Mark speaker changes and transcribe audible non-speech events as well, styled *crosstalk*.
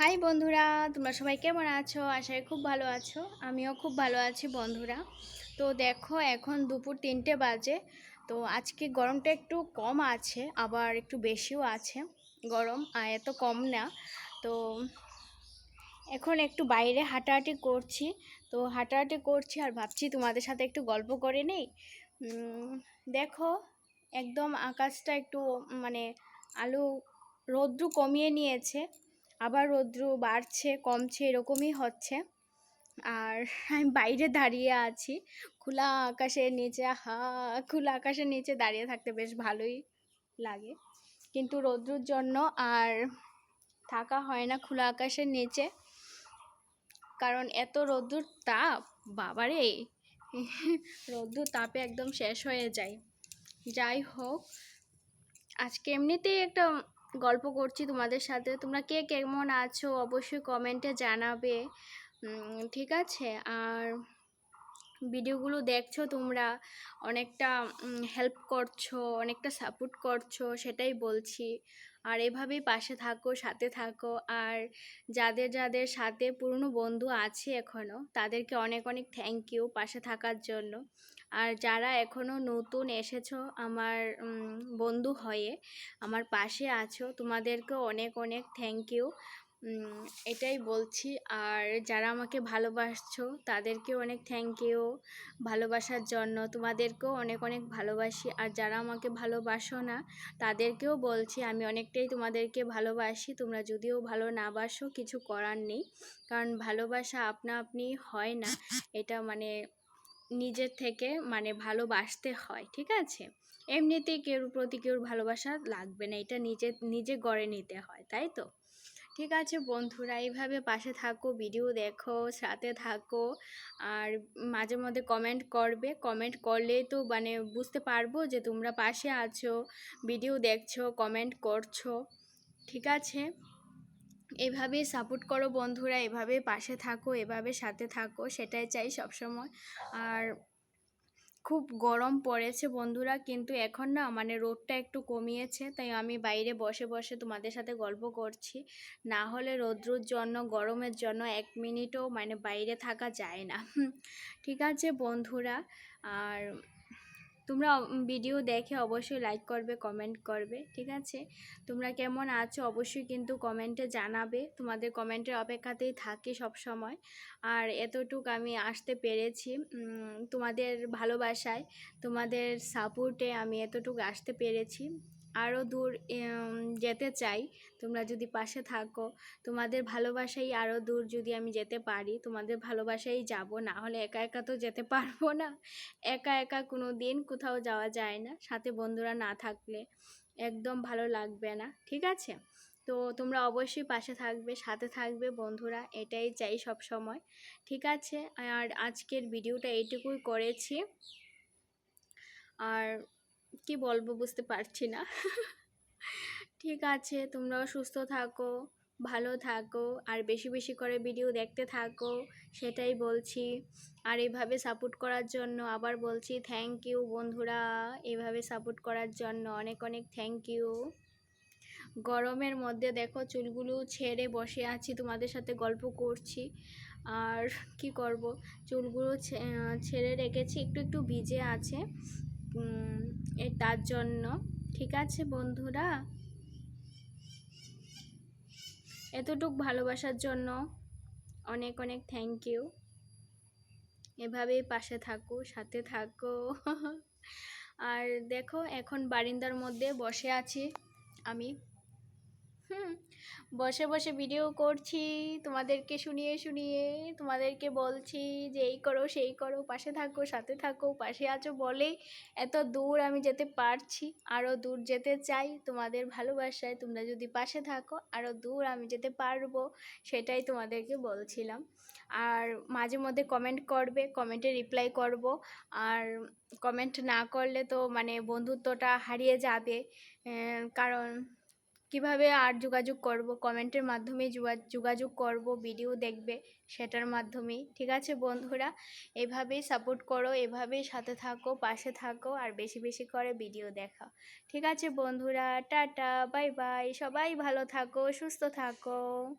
Speaker 1: High বন্ধুরা, তোমরা সবাই কেমন আছো? আশা করি খুব ভালো আছো। আমিও খুব ভালো আছি বন্ধুরা। তো দেখো, এখন দুপুর তিনটে বাজে। তো আজকে গরমটা একটু কম আছে, আবার একটু বেশিও আছে। গরম, আর এত কম না। তো এখন একটু বাইরে হাঁটাহাঁটি করছি। তো হাঁটাহাঁটি করছি আর ভাবছি তোমাদের সাথে একটু গল্প করে নেই। দেখো, একদম আকাশটা একটু মানে আলু রৌদ্র কমিয়ে নিয়েছে। আবার রৌদ্র বাড়ছে, কমছে, এরকমই হচ্ছে। আর আমি বাইরে দাঁড়িয়ে আছি। খোলা আকাশের নিচে হা খোলা আকাশের নিচে দাঁড়িয়ে থাকতে বেশ ভালোই লাগে। কিন্তু রৌদ্রর জন্য আর থাকা হয় না খোলা আকাশের নিচে। কারণ এত রৌদ্র তাপ, বাবারে! রৌদ্র তাপে একদম শেষ হয়ে যায়। যাই হোক, আজকে এমনিতেই একটা গল্প করছি তোমাদের সাথে। তোমরা কে কেমন আছো অবশ্যই কমেন্টে জানাবে। ঠিক আছে? আর ভিডিওগুলো দেখছ তোমরা, অনেকটা হেল্প করছ, অনেকটা সাপোর্ট করছ, সেটাই বলছি। আর এভাবেই পাশে থাকো, সাথে থাকো। আর যাদের যাদের সাথে পুরনো বন্ধু আছে এখনও তাদেরকে অনেক অনেক থ্যাংক ইউ পাশে থাকার জন্য। আর যারা এখনও নতুন এসেছ আমার বন্ধু হয়ে, আমার পাশে আছো তোমাদেরকেও অনেক অনেক থ্যাংক ইউ এটাই বলছি। আর যারা আমাকে ভালোবাসছো তাদেরকেও অনেক থ্যাংক ইউ ভালোবাসার জন্য তোমাদেরকেও অনেক অনেক ভালোবাসি। আর যারা আমাকে ভালোবাসো না, তাদেরকেও বলছি, আমি অনেকটাই তোমাদেরকে ভালোবাসি। তোমরা যদিও ভালো না বাসো, কিছু করার নেই। কারণ ভালোবাসা আপনা আপনি হয় না। এটা মানে নিজের থেকে মানে ভালোবাসতে হয়, ঠিক আছে? এমনিতেই কেউর প্রতি কেউর ভালোবাসা লাগবে না, এটা নিজে নিজে গড়ে নিতে হয়, তাই তো? ঠিক আছে বন্ধুরা, এইভাবে পাশে থাকো ভিডিও দেখো, সাথে থাকো, আর মাঝে মধ্যে কমেন্ট করবে কমেন্ট করলে তো মানে বুঝতে পারব যে তোমরা পাশে আছো ভিডিও দেখছ কমেন্ট করছ, ঠিক আছে? এভাবেই সাপোর্ট করো বন্ধুরা, এভাবে পাশে থাকো, এভাবে সাথে থাকো, সেটাই চাই সবসময়। আর খুব গরম পড়েছে বন্ধুরা, কিন্তু এখন না মানে রোদটা একটু কমিয়েছে, তাই আমি বাইরে বসে বসে তোমাদের সাথে গল্প করছি। না হলে রৌদ্রর জন্য, গরমের জন্য এক মিনিটও মানে বাইরে থাকা যায় না। ঠিক আছে বন্ধুরা, আর তোমরা ভিডিও দেখে অবশ্যই লাইক করবে কমেন্ট করবে, ঠিক আছে? তোমরা কেমন আছো অবশ্যই কিন্তু কমেন্টে জানাবে। তোমাদের কমেন্টের অপেক্ষাতেই থাকি সব সময় আর এতটুক আমি আসতে পেরেছি তোমাদের ভালোবাসায়, তোমাদের সাপোর্টে আমি এতটুক আসতে পেরেছি। আরও দূর যেতে চাই। তোমরা যদি পাশে থাকো, তোমাদের ভালোবাসাই আরও দূর যদি আমি যেতে পারি, তোমাদের ভালোবাসাই যাব। না হলে একা একা তো যেতে পারব না। একা একা কোনো দিন কোথাও যাওয়া যায় না। সাথে বন্ধুরা না থাকলে একদম ভালো লাগবে না। ঠিক আছে? তো তোমরা অবশ্যই পাশে থাকবে, সাথে থাকবে বন্ধুরা। এটাই চাই সব সময়। ঠিক আছে? আর আজকের ভিডিওটা এইটুকুই করেছি। আর কি বলব বুঝতে পারছি না। ঠিক আছে, তোমরাও সুস্থ থাকো, ভালো থাকো, আর বেশি বেশি করে ভিডিও দেখতে থাকো, সেটাই বলছি। আর এভাবে সাপোর্ট করার জন্য আবার বলছি থ্যাংক ইউ বন্ধুরা, এভাবে সাপোর্ট করার জন্য অনেক অনেক থ্যাংক ইউ গরমের মধ্যে দেখো চুলগুলো ছেড়ে বসে আছি, তোমাদের সাথে গল্প করছি। আর কি করব? চুলগুলো ছেড়ে রেখেছি, একটু একটু ভিজে আছে। তার জন্য। ঠিক আছে বন্ধুরা? এতটুক ভালোবাসার জন্য অনেক অনেক থ্যাংক ইউ এভাবেই পাশে থাকো, সাথে থাকো। *laughs* আর দেখো, এখন বারিন্দার মধ্যে বসে আছি আমি। হুম, বসে বসে ভিডিও করছি, তোমাদেরকে শুনিয়ে শুনিয়ে, তোমাদেরকে বলছি যে এই করো, সেই করো, পাশে থাকো, সাথে থাকো, পাশে আছো বলেই এত দূর আমি যেতে পারছি আরও দূর যেতে চাই তোমাদের ভালোবাসায়। তোমরা যদি পাশে থাকো আরও দূর আমি যেতে পারব, সেটাই তোমাদেরকে বলছিলাম। আর মাঝে মধ্যে কমেন্ট করবে কমেন্টে রিপ্লাই করব। আর কমেন্ট না করলে তো মানে বন্ধুত্বটা হারিয়ে যাবে। কারণ কীভাবে আর যোগাযোগ করব? কমেন্টের মাধ্যমে যোগা- যোগাযোগ করব, ভিডিও দেখবে, সেটার মাধ্যমেই। ঠিক আছে বন্ধুরা? এভাবেই সাপোর্ট করো, এভাবেই সাথে থাকো, পাশে থাকো, আর বেশি বেশি করে ভিডিও দেখাও। ঠিক আছে বন্ধুরা? টাটা বাই বাই সবাই ভালো থাকো, সুস্থ থাকো।